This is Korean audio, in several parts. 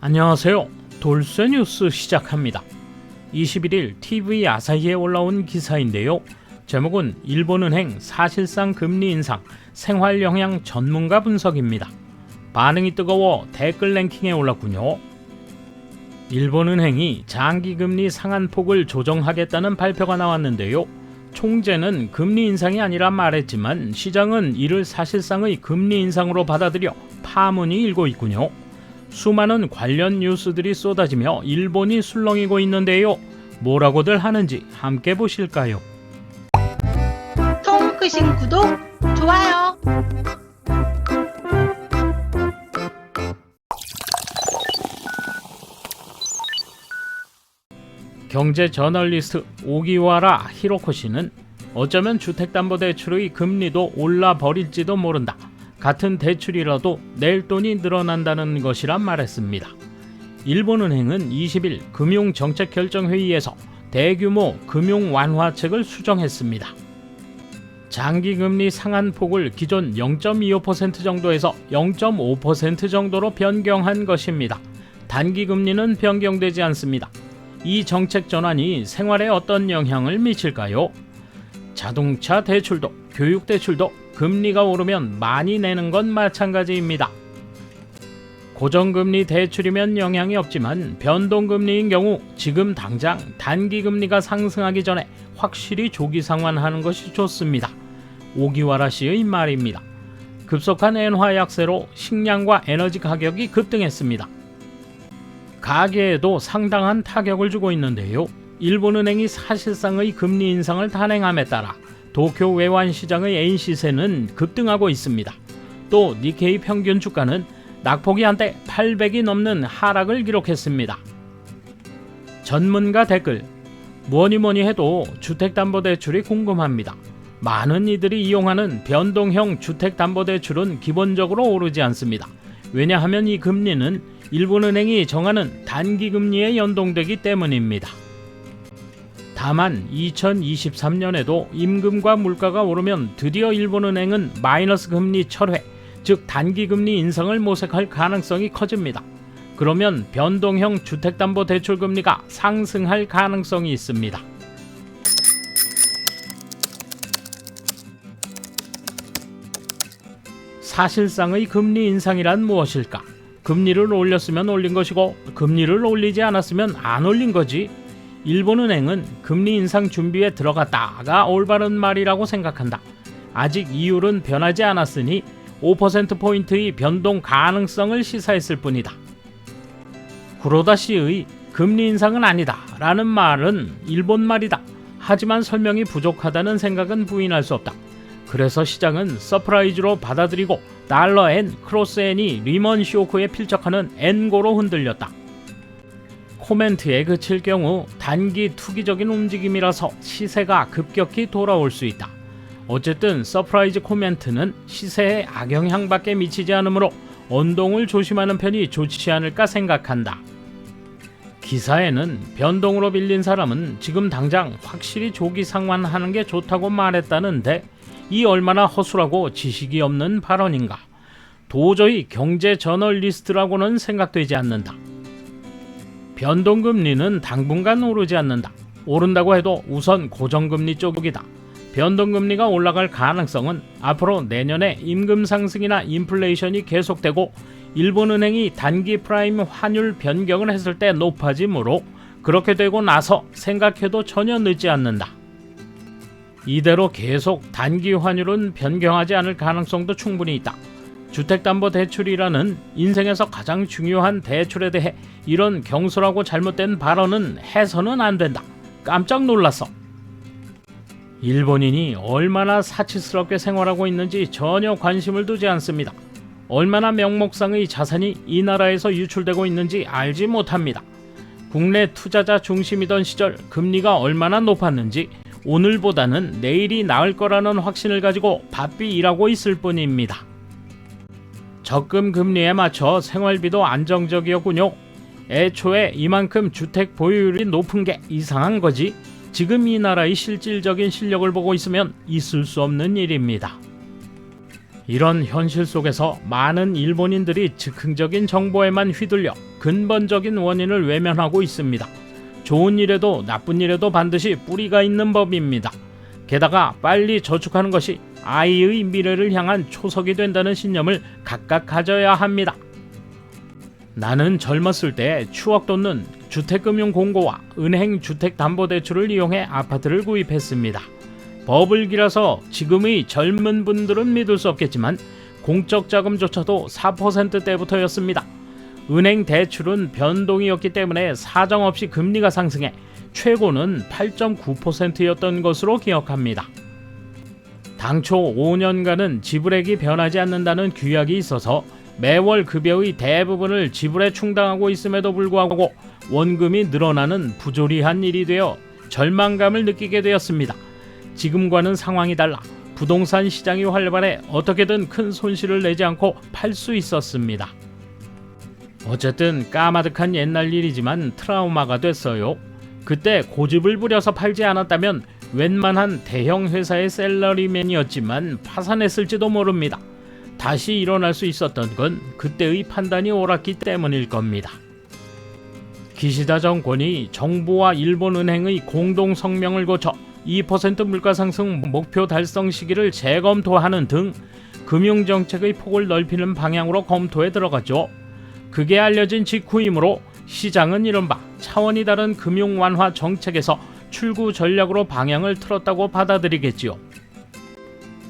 안녕하세요. 돌쇠 뉴스 시작합니다. 21일 TV 아사히에 올라온 기사인데요. 제목은 일본은행 사실상 금리 인상 생활 영향 전문가 분석입니다. 반응이 뜨거워 댓글 랭킹에 올랐군요. 일본은행이 장기 금리 상한폭을 조정하겠다는 발표가 나왔는데요. 총재는 금리 인상이 아니라 말했지만 시장은 이를 사실상의 금리 인상으로 받아들여 파문이 일고 있군요. 수많은 관련 뉴스들이 쏟아지며 일본이 술렁이고 있는데요. 뭐라고들 하는지 함께 보실까요? 통크신 구독, 좋아요. 경제 저널리스트 오기와라 히로코 씨는 어쩌면 주택담보대출의 금리도 올라 버릴지도 모른다. 같은 대출이라도 낼 돈이 늘어난다는 것이란 말했습니다. 일본은행은 20일 금융정책결정회의에서 대규모 금융 완화책을 수정했습니다. 장기 금리 상한폭을 기존 0.25% 정도에서 0.5% 정도로 변경한 것입니다. 단기 금리는 변경되지 않습니다. 이 정책 전환이 생활에 어떤 영향을 미칠까요? 자동차 대출도 교육 대출도 금리가 오르면 많이 내는 건 마찬가지입니다. 고정금리 대출이면 영향이 없지만 변동금리인 경우 지금 당장 단기금리가 상승하기 전에 확실히 조기 상환하는 것이 좋습니다. 오기와라 씨의 말입니다. 급속한 엔화 약세로 식량과 에너지 가격이 급등했습니다. 가계에도 상당한 타격을 주고 있는데요. 일본은행이 사실상의 금리 인상을 단행함에 따라 도쿄 외환 시장의 엔 시세는 급등하고 있습니다. 또 니케이 평균 주가는 낙폭이 한때 800이 넘는 하락을 기록했습니다. 전문가 댓글 뭐니 뭐니 해도 주택담보대출이 궁금합니다. 많은 이들이 이용하는 변동형 주택담보대출은 기본적으로 오르지 않습니다. 왜냐하면 이 금리는 일본은행이 정하는 단기금리에 연동되기 때문입니다. 다만 2023년에도 임금과 물가가 오르면 드디어 일본은행은 마이너스 금리 철회, 즉 단기 금리 인상을 모색할 가능성이 커집니다. 그러면 변동형 주택담보대출 금리가 상승할 가능성이 있습니다. 사실상의 금리 인상이란 무엇일까? 금리를 올렸으면 올린 것이고 금리를 올리지 않았으면 안 올린 거지. 일본은행은 금리 인상 준비에 들어갔다가 올바른 말이라고 생각한다. 아직 이율은 변하지 않았으니 5%포인트의 변동 가능성을 시사했을 뿐이다. 구로다 씨의 금리 인상은 아니다 라는 말은 일본 말이다. 하지만 설명이 부족하다는 생각은 부인할 수 없다. 그래서 시장은 서프라이즈로 받아들이고 달러 엔, 크로스 엔이 리먼 쇼크에 필적하는 엔고로 흔들렸다. 코멘트 에 그 칠 경우 단기 투기적인 움직임이라서 시세가 급격히 돌아올 수 있다. 어쨌든 서프라이즈 코멘트는 시세에 악영향밖에 미치지 않으므로 언동을 조심하는 편이 좋지 않을까 생각한다. 기사에는 변동으로 빌린 사람은 지금 당장 확실히 조기 상환하는 게 좋다고 말했다는데 이 얼마나 허술하고 지식이 없는 발언인가. 도저히 경제 저널리스트라고는 생각되지 않는다. 변동금리는 당분간 오르지 않는다. 오른다고 해도 우선 고정금리 쪽이다. 변동금리가 올라갈 가능성은 앞으로 내년에 임금 상승이나 인플레이션이 계속되고 일본은행이 단기 프라임 환율 변경을 했을 때 높아지므로 그렇게 되고 나서 생각해도 전혀 늦지 않는다. 이대로 계속 단기 환율은 변경하지 않을 가능성도 충분히 있다. 주택담보대출이라는 인생에서 가장 중요한 대출에 대해 이런 경솔하고 잘못된 발언은 해서는 안 된다. 깜짝 놀랐어. 일본인이 얼마나 사치스럽게 생활하고 있는지 전혀 관심을 두지 않습니다. 얼마나 명목상의 자산이 이 나라에서 유출되고 있는지 알지 못합니다. 국내 투자자 중심이던 시절 금리가 얼마나 높았는지 오늘보다는 내일이 나을 거라는 확신을 가지고 바삐 일하고 있을 뿐입니다. 적금 금리에 맞춰 생활비도 안정적이었군요. 애초에 이만큼 주택 보유율이 높은 게 이상한 거지. 지금 이 나라의 실질적인 실력을 보고 있으면 있을 수 없는 일입니다. 이런 현실 속에서 많은 일본인들이 즉흥적인 정보에만 휘둘려 근본적인 원인을 외면하고 있습니다. 좋은 일에도 나쁜 일에도 반드시 뿌리가 있는 법입니다. 게다가 빨리 저축하는 것이 아이의 미래를 향한 초석이 된다는 신념을 각각 가져야 합니다. 나는 젊었을 때 추억 돋는 주택금융공고와 은행 주택담보대출을 이용해 아파트를 구입했습니다. 버블 기라서 지금의 젊은 분들은 믿을 수 없겠지만 공적 자금조차도 4%대부터였습니다. 은행 대출은 변동이었기 때문에 사정없이 금리가 상승해 최고는 8.9%였던 것으로 기억합니다. 당초 5년간은 지불액이 변하지 않는다는 규약이 있어서 매월 급여의 대부분을 지불에 충당하고 있음에도 불구하고 원금이 늘어나는 부조리한 일이 되어 절망감을 느끼게 되었습니다. 지금과는 상황이 달라 부동산 시장이 활발해 어떻게든 큰 손실을 내지 않고 팔 수 있었습니다. 어쨌든 까마득한 옛날 일이지만 트라우마가 됐어요. 그때 고집을 부려서 팔지 않았다면 웬만한 대형 회사의 셀러리맨이었지만 파산했을지도 모릅니다. 다시 일어날 수 있었던 건 그때의 판단이 옳았기 때문일 겁니다. 기시다 정권이 정부와 일본은행의 공동 성명을 거쳐 2% 물가 상승 목표 달성 시기를 재검토하는 등 금융 정책의 폭을 넓히는 방향으로 검토에 들어갔죠. 그게 알려진 직후이므로 시장은 이른바 차원이 다른 금융 완화 정책에서 출구 전략으로 방향을 틀었다고 받아들이겠지요.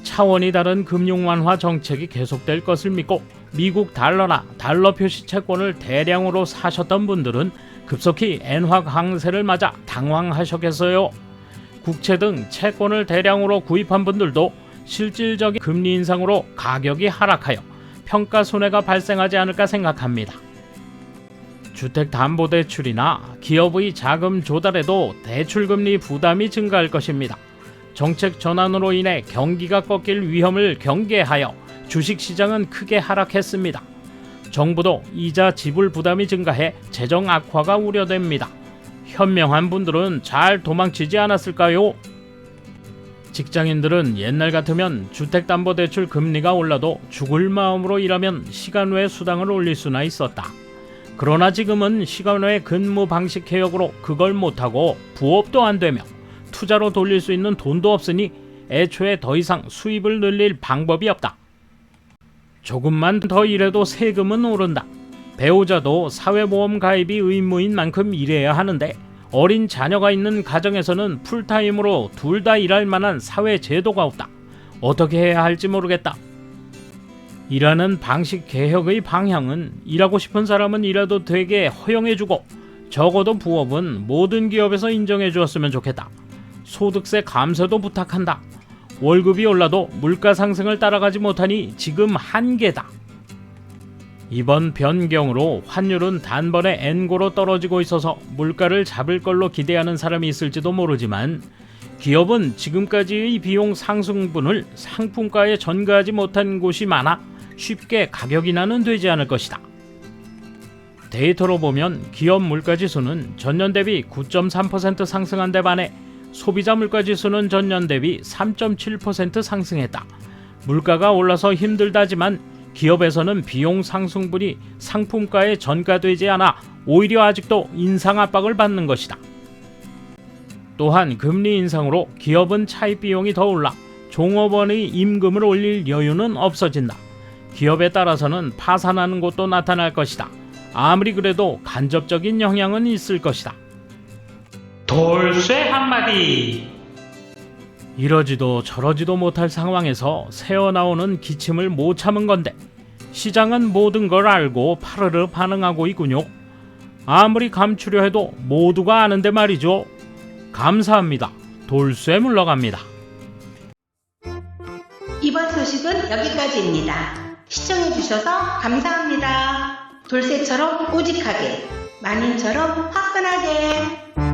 차원이 다른 금융 완화 정책이 계속될 것을 믿고 미국 달러나 달러 표시 채권을 대량으로 사셨던 분들은 급속히 엔화 강세를 맞아 당황하셨겠어요. 국채 등 채권을 대량으로 구입한 분들도 실질적인 금리 인상으로 가격이 하락하여 평가 손해가 발생하지 않을까 생각합니다. 주택담보대출이나 기업의 자금 조달에도 대출금리 부담이 증가할 것입니다. 정책 전환으로 인해 경기가 꺾일 위험을 경계하여 주식시장은 크게 하락했습니다. 정부도 이자 지불 부담이 증가해 재정 악화가 우려됩니다. 현명한 분들은 잘 도망치지 않았을까요? 직장인들은 옛날 같으면 주택담보대출 금리가 올라도 죽을 마음으로 일하면 시간 외 수당을 올릴 수나 있었다. 그러나 지금은 시간 외 근무 방식 개혁으로 그걸 못하고 부업도 안 되며 투자로 돌릴 수 있는 돈도 없으니 애초에 더 이상 수입을 늘릴 방법이 없다. 조금만 더 일해도 세금은 오른다. 배우자도 사회보험 가입이 의무인 만큼 일해야 하는데 어린 자녀가 있는 가정에서는 풀타임으로 둘 다 일할 만한 사회 제도가 없다. 어떻게 해야 할지 모르겠다. 일하는 방식 개혁의 방향은 일하고 싶은 사람은 일해도 되게 허용해주고 적어도 부업은 모든 기업에서 인정해 주었으면 좋겠다. 소득세 감세도 부탁한다. 월급이 올라도 물가 상승을 따라가지 못하니 지금 한계다. 이번 변경으로 환율은 단번에 엔고로 떨어지고 있어서 물가를 잡을 걸로 기대하는 사람이 있을지도 모르지만 기업은 지금까지의 비용 상승분을 상품가에 전가하지 못한 곳이 많아 쉽게 가격 인하는 되지 않을 것이다. 데이터로 보면 기업 물가 지수는 전년 대비 9.3% 상승한 데 반해 소비자 물가 지수는 전년 대비 3.7% 상승했다. 물가가 올라서 힘들다지만 기업에서는 비용 상승분이 상품가에 전가되지 않아 오히려 아직도 인상 압박을 받는 것이다. 또한 금리 인상으로 기업은 차입 비용이 더 올라 종업원의 임금을 올릴 여유는 없어진다. 기업에 따라서는 파산하는 곳도 나타날 것이다. 아무리 그래도 간접적인 영향은 있을 것이다. 돌쇠 한마디. 이러지도 저러지도 못할 상황에서 새어나오는 기침을 못 참은 건데 시장은 모든 걸 알고 파르르 반응하고 있군요. 아무리 감추려 해도 모두가 아는데 말이죠. 감사합니다. 돌쇠 물러갑니다. 이번 소식은 여기까지입니다. 시청해주셔서 감사합니다. 돌쇠처럼 꼬직하게, 만인처럼 화끈하게.